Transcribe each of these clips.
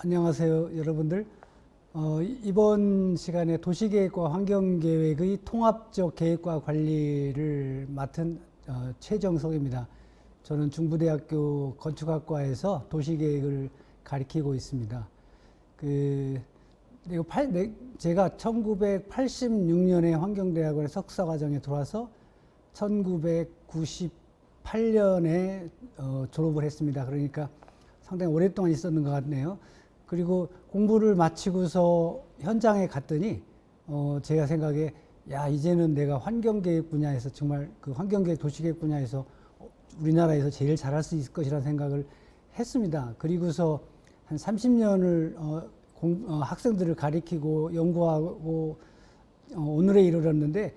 안녕하세요, 여러분들. 어, 이번 시간에 도시계획과 환경계획의 통합적 계획과 관리를 맡은 어, 최정석입니다. 저는 중부대학교 건축학과에서 도시계획을 가리키고 있습니다. 그 이거 팔- 네, 제가 1986년에 환경대학원에 석사과정에 들어와서 1998년에 어, 졸업을 했습니다. 그러니까 상당히 오랫동안 있었는 것 같네요. 그리고 공부를 마치고서 현장에 갔더니 어, 제가 생각에 야 이제는 내가 환경계획 분야에서 정말 그 환경계획 도시계획 분야에서 우리나라에서 제일 잘할 수 있을 것이라는 생각을 했습니다. 그리고서 한 30년을 어, 공, 어, 학생들을 가리키고 연구하고 어, 오늘에 이르렀는데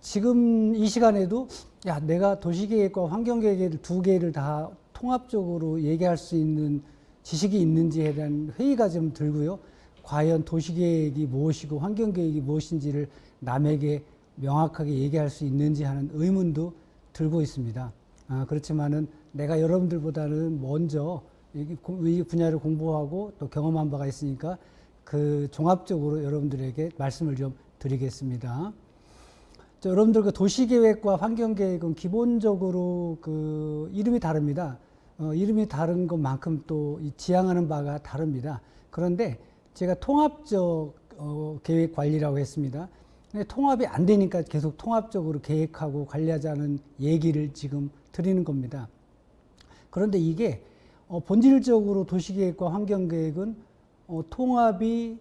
지금 이 시간에도 야 내가 도시계획과 환경계획 두 개를 다 통합적으로 얘기할 수 있는 지식이 있는지에 대한 회의가 좀 들고요. 과연 도시계획이 무엇이고 환경계획이 무엇인지를 남에게 명확하게 얘기할 수 있는지 하는 의문도 들고 있습니다. 아, 그렇지만은 내가 여러분들보다는 먼저 이 분야를 공부하고 또 경험한 바가 있으니까 그 종합적으로 여러분들에게 말씀을 좀 드리겠습니다. 저 여러분들 그 도시계획과 환경계획은 기본적으로 그 이름이 다릅니다. 어, 이름이 다른 것만큼 또이 지향하는 바가 다릅니다. 그런데 제가 통합적 어, 계획 관리라고 했습니다. 통합이 안 되니까 계속 통합적으로 계획하고 관리하자는 얘기를 지금 드리는 겁니다. 그런데 이게 어, 본질적으로 도시계획과 환경계획은 어, 통합이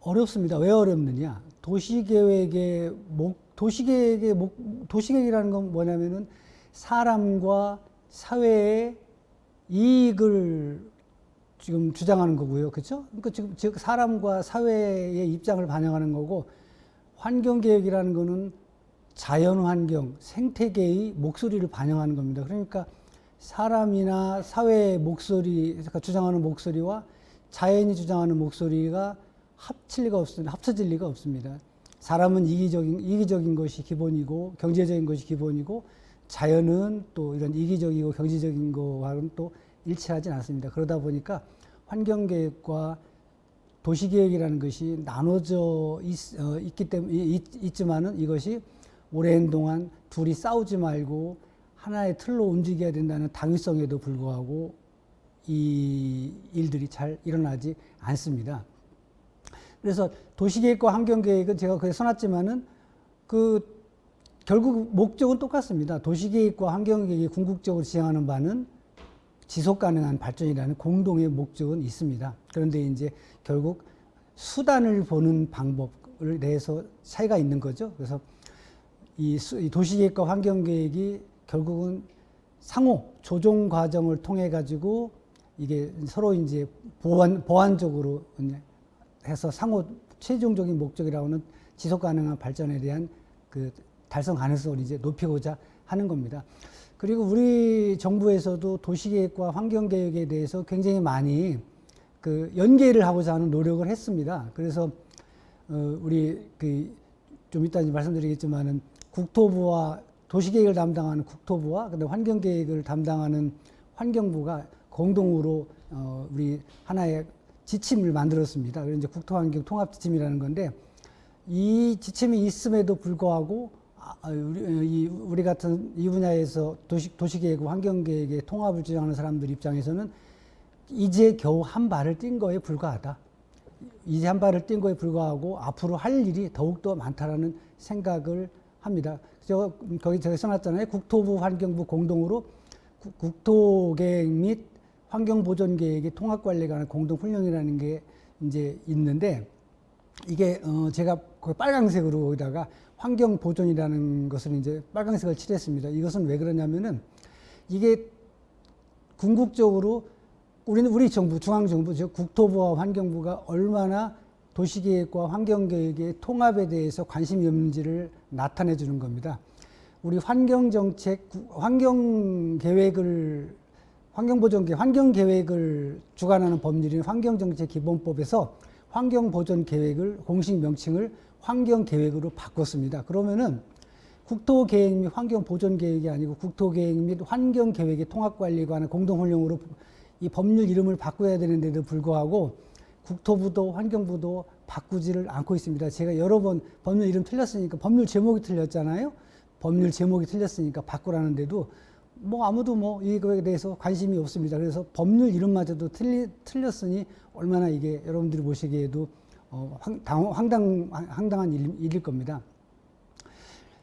어렵습니다. 왜 어렵느냐? 도시계획의 목, 도시계획의 목, 도시계획이라는 건 뭐냐면은 사람과 사회의 이익을 지금 주장하는 거고요. 그렇죠? 그러니까 지금 즉 사람과 사회의 입장을 반영하는 거고 환경계획이라는 거는 자연 환경, 생태계의 목소리를 반영하는 겁니다. 그러니까 사람이나 사회의 목소리, 그러니까 주장하는 목소리와 자연이 주장하는 목소리가 합칠 리가 없습니다. 합쳐질 리가 없습니다. 사람은 이기적인, 이기적인 것이 기본이고 경제적인 것이 기본이고 자연은 또 이런 이기적이고 경제적인 거와는 또 일치하지 않습니다. 그러다 보니까 환경계획과 도시계획이라는 것이 나눠져 있, 어, 있기 때문에 있, 지만은 이것이 오랜 동안 둘이 싸우지 말고 하나의 틀로 움직여야 된다는 당위성에도 불구하고 이 일들이 잘 일어나지 않습니다. 그래서 도시계획과 환경계획은 제가 그에 써놨지만은 그 결국 목적은 똑같습니다. 도시계획과 환경계획이 궁극적으로 지향하는 바는 지속 가능한 발전이라는 공동의 목적은 있습니다. 그런데 이제 결국 수단을 보는 방법을 내서 차이가 있는 거죠. 그래서 이 도시계획과 환경계획이 결국은 상호 조정 과정을 통해 가지고 이게 서로 이제 보완 보완적으로 해서 상호 최종적인 목적이라고는 지속 가능한 발전에 대한 그 달성 가능성을 이제 높이고자 하는 겁니다. 그리고 우리 정부에서도 도시계획과 환경계획에 대해서 굉장히 많이 그 연계를 하고자 하는 노력을 했습니다. 그래서 어 우리 그 좀 이따 이제 말씀드리겠지만은 국토부와 도시계획을 담당하는 국토부와 근데 환경계획을 담당하는 환경부가 공동으로 어 우리 하나의 지침을 만들었습니다. 그래서 이제 국토환경 통합 지침이라는 건데 이 지침이 있음에도 불구하고 우리, 어, 이, 우리 같은 이 분야에서 도시, 도시계획, 환경계획의 통합을 주장하는 사람들 입장에서는 이제 겨우 한 발을 뛴 거에 불과하다. 이제 한 발을 뛴 거에 불과하고 앞으로 할 일이 더욱더 많다라는 생각을 합니다. 저 거기 제가 써놨잖아요. 국토부, 환경부 공동으로 국- 국토계획 및 환경보존계획의 통합관리에 관한 공동훈령이라는 게 이제 있는데 이게 어 제가 그 빨강색으로 거기다가 환경 보존이라는 것을 이제 빨강색을 칠했습니다. 이것은 왜 그러냐면은 이게 궁극적으로 우리는 우리 정부 중앙 정부 즉 국토부와 환경부가 얼마나 도시계획과 환경계획의 통합에 대해서 관심이 없는지를 나타내 주는 겁니다. 우리 환경정책, 환경계획을 환경보존계, 환경계획을 주관하는 법률인 환경정책 기본법에서 환경보존계획을 공식 명칭을 환경 계획으로 바꿨습니다. 그러면은 국토 계획 및 환경보존계획이 아니고 국토 계획 및 환경 계획의 통합 관리에 관한 공동 훈령으로 이 법률 이름을 바꿔야 되는데도 불구하고 국토부도 환경부도 바꾸지를 않고 있습니다. 제가 여러 번 법률 이름 틀렸으니까 법률 제목이 틀렸잖아요. 법률 제목이 틀렸으니까 바꾸라는데도 뭐 아무도 뭐 이거에 대해서 관심이 없습니다. 그래서 법률 이름마저도 틀리, 틀렸으니 얼마나 이게 여러분들이 보시기에도 어, 황, 당, 황당, 황당한 일, 일일 겁니다.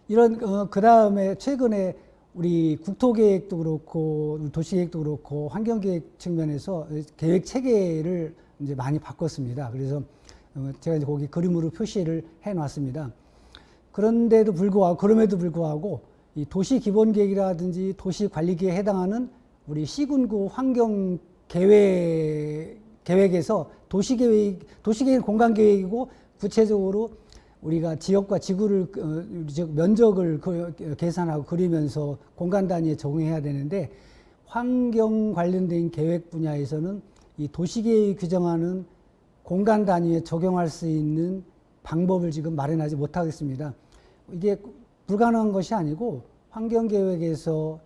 이런 어, 그 다음에 최근에 우리 국토계획도 그렇고 도시계획도 그렇고 환경계획 측면에서 계획 체계를 이제 많이 바꿨습니다. 그래서 어, 제가 이제 거기 그림으로 표시를 해놨습니다. 그런데도 불구하고 그럼에도 불구하고 이 도시 기본 계획이라든지 도시 관리 계획에 해당하는 우리 시군구 환경 계획 계획에서 도시 계획 도시 계획 공간 계획이고 구체적으로 우리가 지역과 지구를 어, 즉 면적을 그, 계산하고 그리면서 공간 단위에 적용해야 되는데 환경 관련된 계획 분야에서는 이 도시 계획 규정하는 공간 단위에 적용할 수 있는 방법을 지금 마련하지 못하겠습니다. 이게 불가능한 것이 아니고 환경계획에서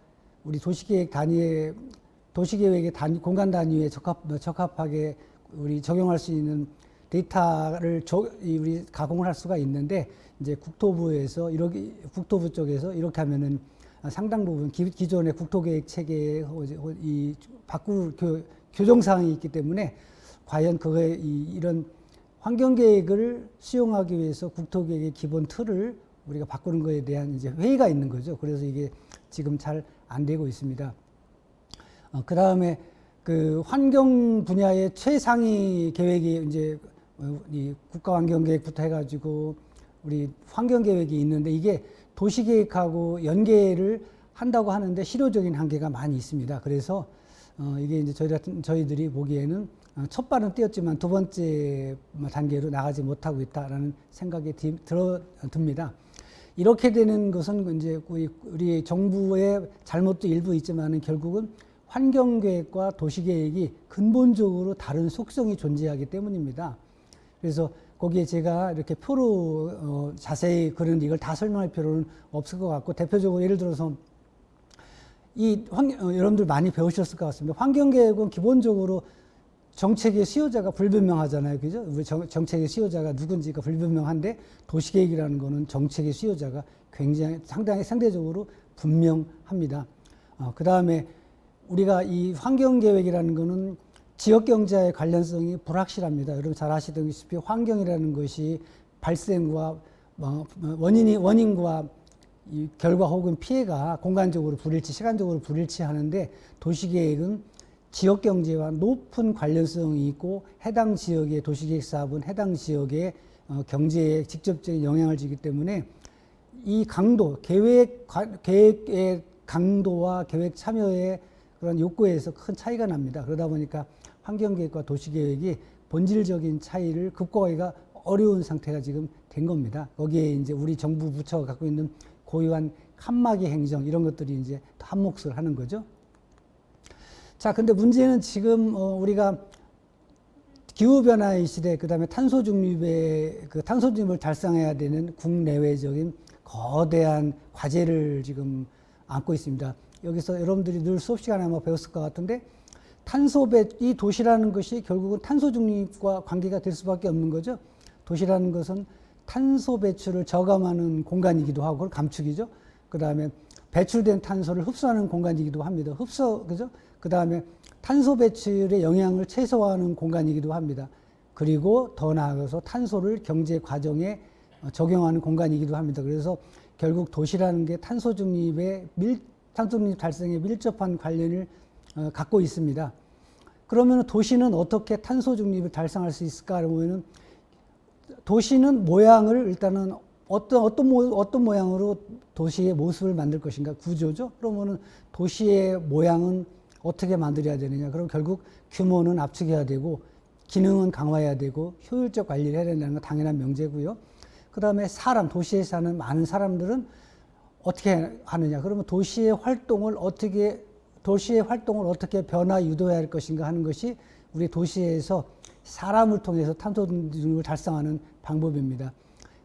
우리 도시계획 단위에 도시계획의 단위, 공간 단위에 적합, 적합하게 우리 적용할 수 있는 데이터를 저, 우리 가공을 할 수가 있는데 이제 국토부에서 이렇게 국토부 쪽에서 이렇게 하면은 상당 부분 기, 기존의 국토계획 체계에 이 바꿀 교, 교정 사항이 있기 때문에 과연 그거에 이, 이런 환경계획을 수용하기 위해서 국토계획의 기본 틀을 우리가 바꾸는 것에 대한 이제 회의가 있는 거죠. 그래서 이게 지금 잘 안 되고 있습니다. 어, 그 다음에 그 환경 분야의 최상위 계획이 이제 이 국가환경계획부터 해가지고 우리 환경계획이 있는데 이게 도시계획하고 연계를 한다고 하는데 실효적인 한계가 많이 있습니다. 그래서 어, 이게 이제 저희 같은 저희들이 보기에는 어, 첫 발은 뛰었지만 두 번째 단계로 나가지 못하고 있다라는 생각이 들어 듭니다. 이렇게 되는 것은 이제 우리 정부의 잘못도 일부 있지만은 결국은 환경계획과 도시계획이 근본적으로 다른 속성이 존재하기 때문입니다. 그래서 거기에 제가 이렇게 표로 어 자세히 그런 이걸 다 설명할 필요는 없을 것 같고 대표적으로 예를 들어서 이 환, 어, 여러분들 많이 배우셨을 것 같습니다. 환경계획은 기본적으로 정책의 수요자가 불분명하잖아요. 그죠? 정책의 수요자가 누군지가 불분명한데 도시계획이라는 거는 정책의 수요자가 굉장히 상당히 상대적으로 분명합니다. 어, 그 다음에 우리가 이 환경계획이라는 거는 지역경제의 관련성이 불확실합니다. 여러분 잘 아시다시피 환경이라는 것이 발생과 어, 원인이, 원인과 이 결과 혹은 피해가 공간적으로 불일치, 시간적으로 불일치하는데 도시계획은 지역 경제와 높은 관련성이 있고 해당 지역의 도시계획 사업은 해당 지역의 어, 경제에 직접적인 영향을 주기 때문에 이 강도, 계획, 계획의 강도와 계획 참여의 그런 욕구에서 큰 차이가 납니다. 그러다 보니까 환경계획과 도시계획이 본질적인 차이를 극복하기가 어려운 상태가 지금 된 겁니다. 거기에 이제 우리 정부 부처가 갖고 있는 고유한 칸막이 행정 이런 것들이 이제 한 몫을 하는 거죠. 자, 근데 문제는 지금 어, 우리가 기후 변화의 시대, 그 다음에 탄소 중립의 그 탄소 중립을 달성해야 되는 국내외적인 거대한 과제를 지금 안고 있습니다. 여기서 여러분들이 늘 수업 시간에 아마 배웠을 것 같은데 탄소 배, 이 도시라는 것이 결국은 탄소 중립과 관계가 될 수밖에 없는 거죠. 도시라는 것은 탄소 배출을 저감하는 공간이기도 하고, 감축이죠. 그 다음에 배출된 탄소를 흡수하는 공간이기도 합니다. 흡수, 그죠? 그 다음에 탄소 배출의 영향을 최소화하는 공간이기도 합니다. 그리고 더 나아가서 탄소를 경제 과정에 어, 적용하는 공간이기도 합니다. 그래서 결국 도시라는 게 탄소 중립의 밀, 탄소 중립 달성에 밀접한 관련을 어, 갖고 있습니다. 그러면 도시는 어떻게 탄소 중립을 달성할 수 있을까? 그러면은 도시는 모양을 일단은 어떤 어떤 모, 어떤 모양으로 도시의 모습을 만들 것인가 구조죠. 그러면은 도시의 모양은 어떻게 만들어야 되느냐. 그럼 결국 규모는 압축해야 되고 기능은 강화해야 되고 효율적 관리를 해야 된다는 건 당연한 명제고요. 그 다음에 사람, 도시에 사는 많은 사람들은 어떻게 하느냐. 그러면 도시의 활동을 어떻게, 도시의 활동을 어떻게 변화 유도해야 할 것인가 하는 것이 우리 도시에서 사람을 통해서 탄소 중립을 달성하는 방법입니다.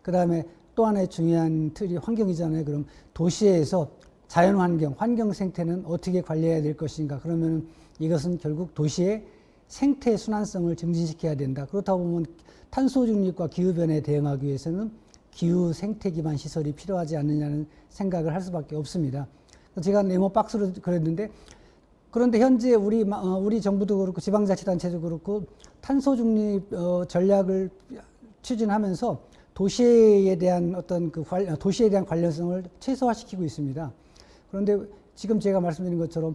그 다음에 또 하나의 중요한 틀이 환경이잖아요. 그럼 도시에서 자연 환경, 환경 생태는 어떻게 관리해야 될 것인가? 그러면 이것은 결국 도시의 생태 순환성을 증진시켜야 된다. 그렇다 보면 탄소 중립과 기후 변화에 대응하기 위해서는 기후 생태 기반 시설이 필요하지 않느냐는 생각을 할 수밖에 없습니다. 제가 네모 박스로 그랬는데 그런데 현재 우리 마- 어, 우리 정부도 그렇고 지방자치단체도 그렇고 탄소 중립 어, 전략을 추진하면서 도시에 대한 어떤 그 관- 도시에 대한 관련성을 최소화시키고 있습니다. 그런데 지금 제가 말씀드린 것처럼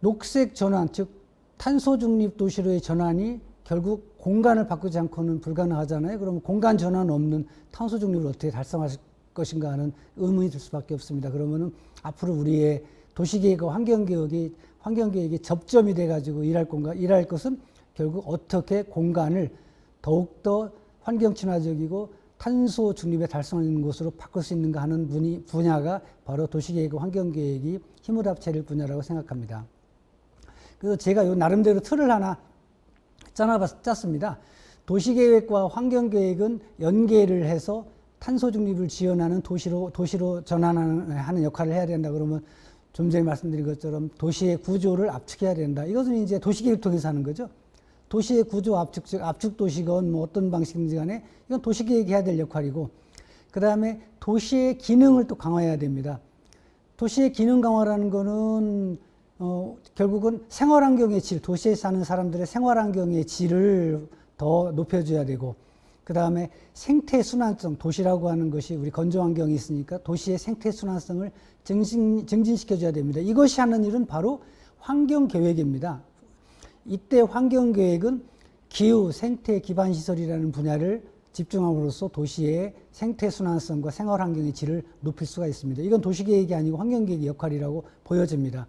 녹색 전환, 즉 탄소 중립 도시로의 전환이 결국 공간을 바꾸지 않고는 불가능하잖아요. 그러면 공간 전환 없는 탄소 중립을 어떻게 달성하실 것인가 하는 의문이 들 수밖에 없습니다. 그러면은 앞으로 우리의 도시 계획과 환경 계획이 환경 계획이 접점이 돼 가지고 일할 건가 일할 것은 결국 어떻게 공간을 더욱 더 환경 친화적이고 탄소 중립에 달성하는 곳으로 바꿀 수 있는가 하는 분이, 분야가 바로 도시계획과 환경계획이 힘을 합체될 분야라고 생각합니다. 그래서 제가 요 나름대로 틀을 하나 짜놔봤, 짰습니다. 도시계획과 환경계획은 연계를 해서 탄소 중립을 지원하는 도시로, 도시로 전환하는 하는 역할을 해야 된다. 그러면 좀 전에 말씀드린 것처럼 도시의 구조를 압축해야 된다. 이것은 이제 도시계획을 통해서 하는 거죠. 도시의 구조 압축, 즉 압축 도시건 뭐 어떤 방식인지 간에 이건 도시계획이 해야 될 역할이고, 그 다음에 도시의 기능을 또 강화해야 됩니다. 도시의 기능 강화라는 거는 어, 결국은 생활 환경의 질, 도시에 사는 사람들의 생활 환경의 질을 더 높여줘야 되고, 그 다음에 생태 순환성, 도시라고 하는 것이 우리 건조 환경이 있으니까 도시의 생태 순환성을 증진, 증진시켜줘야 됩니다. 이것이 하는 일은 바로 환경 계획입니다. 이때 환경계획은 기후, 생태 기반 시설이라는 분야를 집중함으로써 도시의 생태 순환성과 생활 환경의 질을 높일 수가 있습니다. 이건 도시계획이 아니고 환경계획의 역할이라고 보여집니다.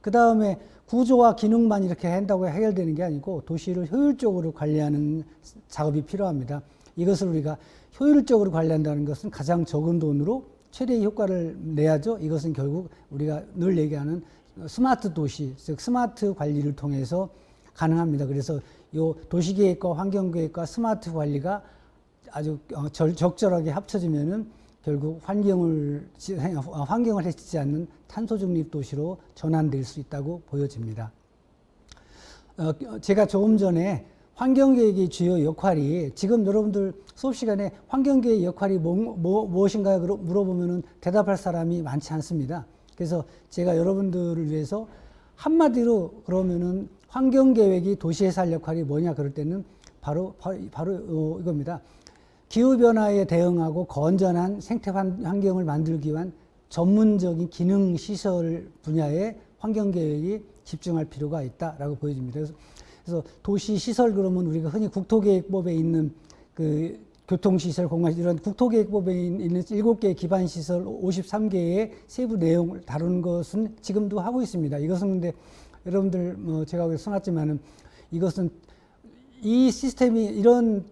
그 다음에 구조와 기능만 이렇게 한다고 해결되는 게 아니고 도시를 효율적으로 관리하는 작업이 필요합니다. 이것을 우리가 효율적으로 관리한다는 것은 가장 적은 돈으로 최대의 효과를 내야죠. 이것은 결국 우리가 늘 얘기하는 스마트 도시, 즉 스마트 관리를 통해서 가능합니다. 그래서 요 도시계획과 환경계획과 스마트 관리가 아주 어, 절- 적절하게 합쳐지면은 결국 환경을 지- 어, 환경을 해치지 않는 탄소 중립 도시로 전환될 수 있다고 보여집니다. 어, 제가 조금 전에 환경계획의 주요 역할이 지금 여러분들 수업 시간에 환경계획 역할이 뭐, 뭐, 무엇인가 물어보면은 대답할 사람이 많지 않습니다. 그래서 제가 여러분들을 위해서 한마디로 그러면은 환경 계획이 도시에 살 역할이 뭐냐 그럴 때는 바로 바로, 바로 어, 이겁니다. 기후 변화에 대응하고 건전한 생태 환- 환경을 만들기 위한 전문적인 기능 시설 분야에 환경 계획이 집중할 필요가 있다라고 보여집니다. 그래서, 그래서 도시 시설 그러면 우리가 흔히 국토계획법에 있는 그 교통시설, 공간시설 이런 국토계획법에 있는 7개의 기반시설 53개의 세부 내용을 다루는 것은 지금도 하고 있습니다. 이것은 근데 여러분들 뭐 제가 써놨지만은 이것은 이 시스템이 이런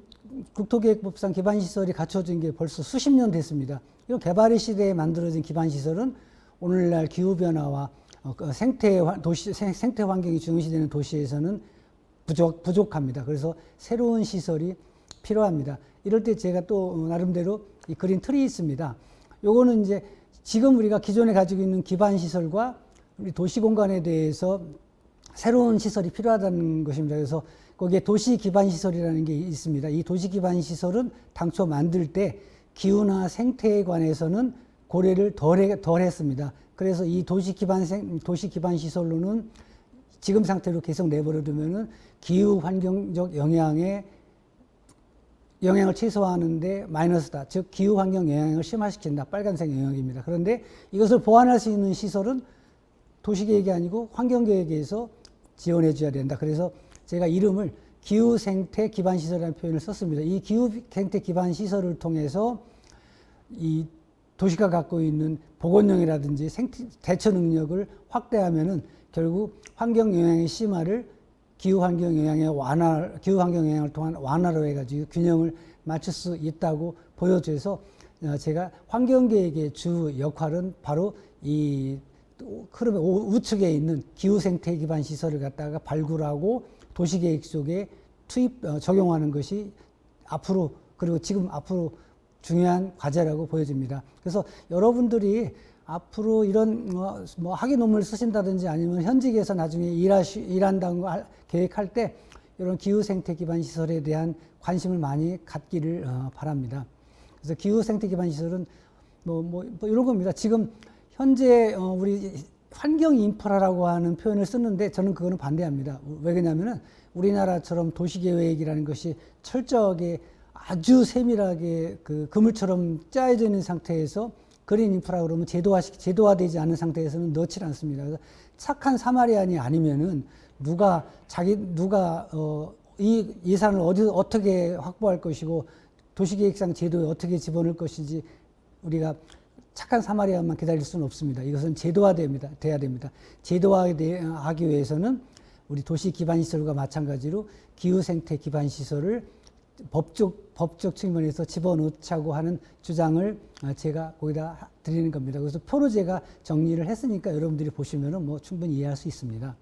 국토계획법상 기반시설이 갖춰진 게 벌써 수십 년 됐습니다. 이런 개발의 시대에 만들어진 기반시설은 오늘날 기후변화와 어, 그 생태, 화- 도시, 생- 생태 환경이 중요시되는 도시에서는 부족, 부족합니다. 그래서 새로운 시설이 필요합니다. 이럴 때 제가 또 어, 나름대로 이 그린 틀이 있습니다. 요거는 이제 지금 우리가 기존에 가지고 있는 기반 시설과 우리 도시 공간에 대해서 새로운 시설이 필요하다는 것입니다. 그래서 거기에 도시 기반 시설이라는 게 있습니다. 이 도시 기반 시설은 당초 만들 때 기후나 생태에 관해서는 고려를 덜, 해, 덜 했습니다. 그래서 이 도시 기반 생, 도시 기반 시설로는 지금 상태로 계속 내버려 두면은 기후 환경적 영향에 영향을 최소화하는데 마이너스다. 즉 기후 환경 영향을 심화시킨다. 빨간색 영역입니다. 그런데 이것을 보완할 수 있는 시설은 도시 계획이 아니고 환경 계획에서 지원해 줘야 된다. 그래서 제가 이름을 기후 생태 기반 시설이라는 표현을 썼습니다. 이 기후 생태 기반 시설을 통해서 이 도시가 갖고 있는 보건력이라든지 생태, 대처 능력을 확대하면은 결국 환경 영향의 심화를 기후 환경 영향의 완화, 기후 환경 영향을 통한 완화로 해가지고 균형을 맞출 수 있다고 보여줘서 어, 제가 환경 계획의 주 역할은 바로 이 오- 우측에 있는 기후 생태 기반 시설을 갖다가 발굴하고 도시 계획 속에 투입 어, 적용하는 것이 앞으로 그리고 지금 앞으로 중요한 과제라고 보여집니다. 그래서 여러분들이 앞으로 이런 뭐, 뭐 학위 논문을 쓰신다든지 아니면 현직에서 나중에 일하시, 일한다는 거 할- 계획할 때 이런 기후 생태 기반 시설에 대한 관심을 많이 갖기를 어, 바랍니다. 그래서 기후 생태 기반 시설은 뭐, 뭐, 뭐 이런 겁니다. 지금 현재 어, 우리 환경 인프라라고 하는 표현을 쓰는데 저는 그거는 반대합니다. 왜 그러냐면은 우리나라처럼 도시 계획이라는 것이 철저하게 아주 세밀하게 그 그물처럼 짜여져 있는 상태에서 그린 인프라 그러면 제도화 제도화되지 않은 상태에서는 넣지 않습니다. 그래서 착한 사마리안이 아니면은 누가 자기 누가 어, 이 예산을 어디 어떻게 확보할 것이고 도시계획상 제도에 어떻게 집어넣을 것인지 우리가 착한 사마리아만 기다릴 수는 없습니다. 이것은 제도화됩니다. 돼야 됩니다. 제도화하기 위해서는 우리 도시 기반 시설과 마찬가지로 기후 생태 기반 시설을 법적 법적 측면에서 집어넣자고 하는 주장을 아, 제가 거기다 하- 드리는 겁니다. 그래서 표로 제가 정리를 했으니까 여러분들이 보시면은 뭐 충분히 이해할 수 있습니다.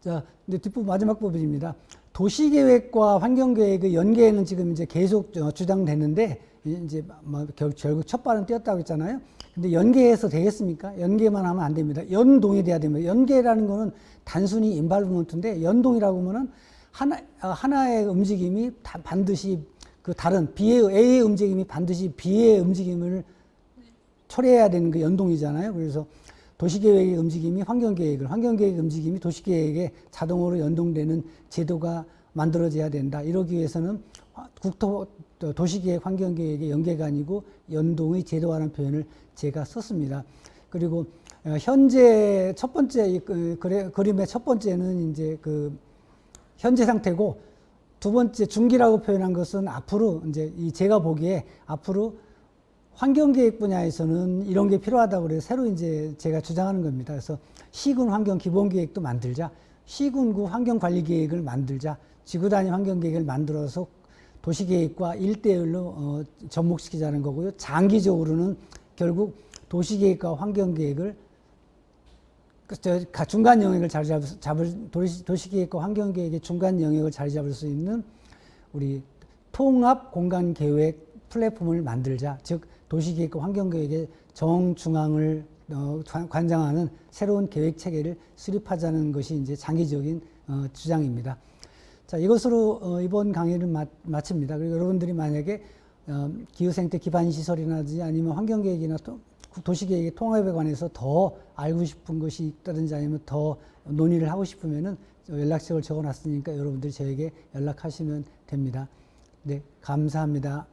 자, 근데 뒷부분 마지막 부분입니다. 도시계획과 환경계획의 연계는 지금 이제 계속 어, 주장되는데 이- 이제 뭐 결- 결국 첫 발은 띄었다고 했잖아요. 근데 연계해서 되겠습니까? 연계만 하면 안 됩니다. 연동이 돼야 됩니다. 연계라는 거는 단순히 인발브먼트인데 연동이라고 하면은 하나 아, 하나의 움직임이 다 반드시 그 다른 B의 A의 움직임이 반드시 B의 움직임을 초래해야 되는 그 연동이잖아요. 그래서 도시계획의 움직임이 환경계획을, 환경계획의 움직임이 도시계획에 자동으로 연동되는 제도가 만들어져야 된다. 이러기 위해서는 국토 도시계획 환경계획의 연계가 아니고 연동의 제도화라는 표현을 제가 썼습니다. 그리고 어, 현재 첫 번째 이 그- 그림의 첫 번째는 이제 그 현재 상태고 두 번째 중기라고 표현한 것은 앞으로 이제 이 제가 보기에 앞으로 환경계획 분야에서는 이런 게 필요하다고 그래서 새로 이제 제가 주장하는 겁니다. 그래서 시군 환경 기본 계획도 만들자, 시군구 환경 관리 계획을 만들자, 지구 단위 환경 계획을 만들어서 도시 계획과 일대일로 어, 접목시키자는 거고요. 장기적으로는 결국 도시 계획과 환경 계획을 그, 중간 영역을 자리 잡을, 도시, 도시계획과 환경계획의 중간 영역을 자리 잡을 수 있는 우리 통합 공간 계획 플랫폼을 만들자. 즉 도시계획과 환경계획의 정중앙을 어, 관- 관장하는 새로운 계획 체계를 수립하자는 것이 이제 장기적인 어, 주장입니다. 자, 이것으로 어, 이번 강의를 마, 마칩니다. 그리고 여러분들이 만약에 어, 기후생태 기반 시설이나든지 아니면 환경계획이나 또 도시계획의 통합에 관해서 더 알고 싶은 것이 있다든지 아니면 더 논의를 하고 싶으면은 연락처를 적어놨으니까 여러분들이 저에게 연락하시면 됩니다. 네, 감사합니다.